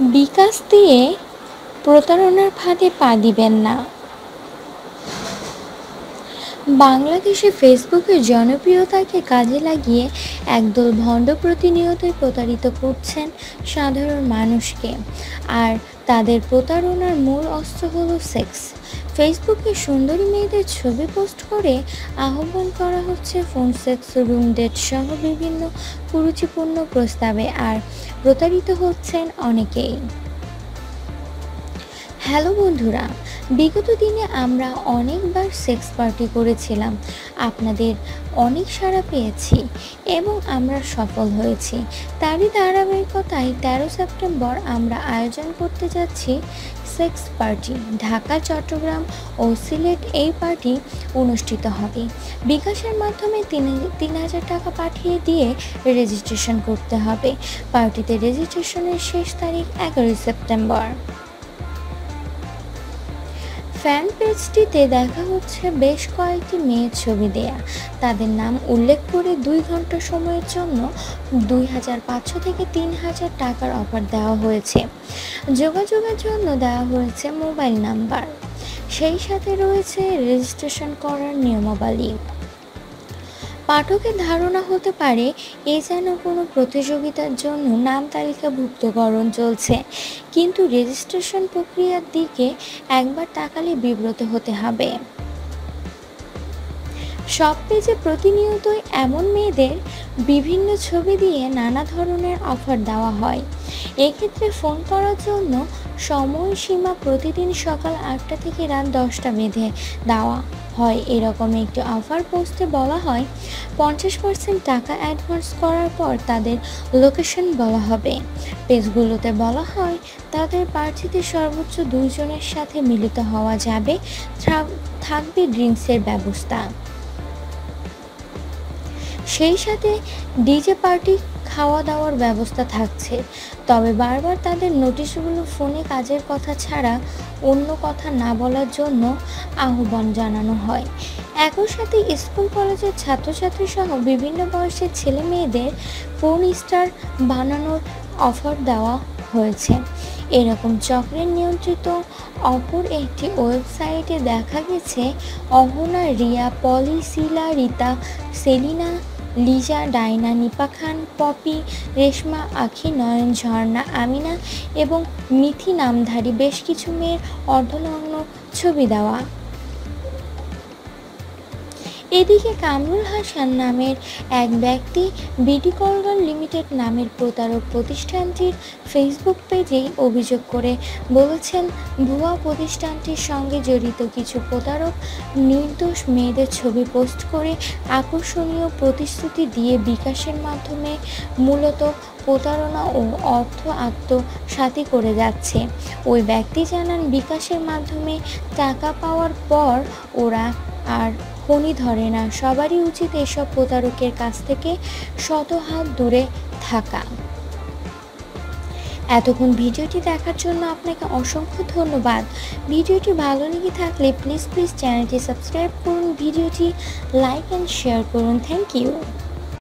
বিকাশ দিয়ে প্রতারণার ফাঁদে পা দিবেন না। বাংলাদেশে ফেসবুকের জনপ্রিয়তাকে কাজে লাগিয়ে একদল ভণ্ড প্রতিনিয়তই প্রতারিত করছেন সাধারণ মানুষকে। আর তাদের প্রতারণার মূল অস্ত্র হলো সেক্স। ফেসবুকে সুন্দরী মেয়েদের ছবি পোস্ট করে আহ্বান করা হচ্ছে ফোন, সেক্স রুম ডেট সহ বিভিন্ন কুরুচিপূর্ণ প্রস্তাবে আর প্রতারিত হচ্ছেন অনেকেই। হ্যালো বন্ধুরা, বিগত দিনে আমরা অনেকবার সেক্স পার্টি করেছিলাম। আপনাদের অনেক সাড়া পেয়েছি এবং আমরা সফল হয়েছি। তারই ধারাবাহিকতায় তেরো সেপ্টেম্বর আমরা আয়োজন করতে যাচ্ছি সেক্স পার্টি, ঢাকা, চট্টগ্রাম ও সিলেট এই পার্টি অনুষ্ঠিত হবে। বিকাশের মাধ্যমে তিন তিন হাজার টাকা পাঠিয়ে দিয়ে রেজিস্ট্রেশন করতে হবে। পার্টিতে রেজিস্ট্রেশনের শেষ তারিখ এগারোই সেপ্টেম্বর। ফ্যান পেজটিতে দেখা হচ্ছে বেশ কয়েকটি মেয়ের ছবি দেয়া। তাদের নাম উল্লেখ করে দুই ঘণ্টা সময়ের জন্য দুই হাজার পাঁচশো থেকে তিন হাজার টাকার অফার দেওয়া হয়েছে। যোগাযোগের জন্য দেওয়া হয়েছে মোবাইল নাম্বার। সেই সাথে রয়েছে রেজিস্ট্রেশন করার নিয়মাবলী। পাঠকের ধারণা হতে পারে, এ যেন কোনো প্রতিযোগিতার জন্য নাম তালিকাভুক্তকরণ চলছে। কিন্তু রেজিস্ট্রেশন প্রক্রিয়ার দিকে একবার তাকালে বিব্রত হতে হবে। সব পেজে প্রতিনিয়তই এমন মেয়েদের বিভিন্ন ছবি দিয়ে নানা ধরনের অফার দেওয়া হয়। এক্ষেত্রে ফোন করার জন্য সময়সীমা প্রতিদিন সকাল আটটা থেকে রাত দশটা বেঁধে দেওয়া। হয়। এরকম একটি অফার পোস্টে বলা হয়, পঞ্চাশ পার্সেন্ট টাকা অ্যাডভান্স করার পর তাদের লোকেশন বলা হবে। পেজগুলোতে বলা হয়, তাদের প্রার্থীদের সর্বোচ্চ দুইজনের সাথে মিলিত হওয়া যাবে থাকবে ড্রিঙ্কসের ব্যবস্থা। সেই সাথে ডিজে পার্টি খাওয়া দাওয়ার ব্যবস্থা থাকছে। তবে বারবার তাদের নোটিশগুলো ফোনে কাজের কথা ছাড়া অন্য কথা না বলার জন্য আহ্বান জানানো হয়। একই সাথে স্কুল, কলেজের ছাত্রছাত্রী সহ বিভিন্ন বয়সের ছেলে মেয়েদের ফোন স্টার বানানোর অফার দেওয়া হয়েছে। এরকম চক্রের নিয়ন্ত্রিত অপর একটি ওয়েবসাইটে দেখা গেছে, অহনা, রিয়া, পলি, শিলা, রিতা, সেলিনা লিজা, ডাইনা, নিপা খান, পপি, রেশমা, আখি, নয়ন, ঝর্ণা, আমিনা এবং মিথি নামধারী বেশ কিছু মেয়ের অর্ধনগ্ন ছবি দেওয়া। এদিকে কামরুল হাসান নামের এক ব্যক্তি বিডি কলগল লিমিটেড নামের প্রতারক প্রতিষ্ঠানটির ফেসবুক পেজেই অভিযোগ করে বলেছেন, ভুয়া প্রতিষ্ঠানটির সঙ্গে জড়িত কিছু প্রতারক নির্দোষ মেয়েদের ছবি পোস্ট করে আকর্ষণীয় প্রতিশ্রুতি দিয়ে বিকাশের মাধ্যমে মূলত প্রতারণা ও অর্থ আত্মসাতি করে যাচ্ছে। ওই ব্যক্তি জানান, বিকাশের মাধ্যমে টাকা পাওয়ার পর ওরা আর ফোনই ধরে না, সবারই উচিত এসব প্রতারকের কাছ থেকে শত হাত দূরে থাকা। এতক্ষণ ভিডিওটি দেখার জন্য আপনাকে অসংখ্য ধন্যবাদ। ভিডিওটি ভালো লেগে থাকলে প্লিজ প্লিজ চ্যানেলটি সাবস্ক্রাইব করুন, ভিডিওটি লাইক অ্যান্ড শেয়ার করুন। Thank you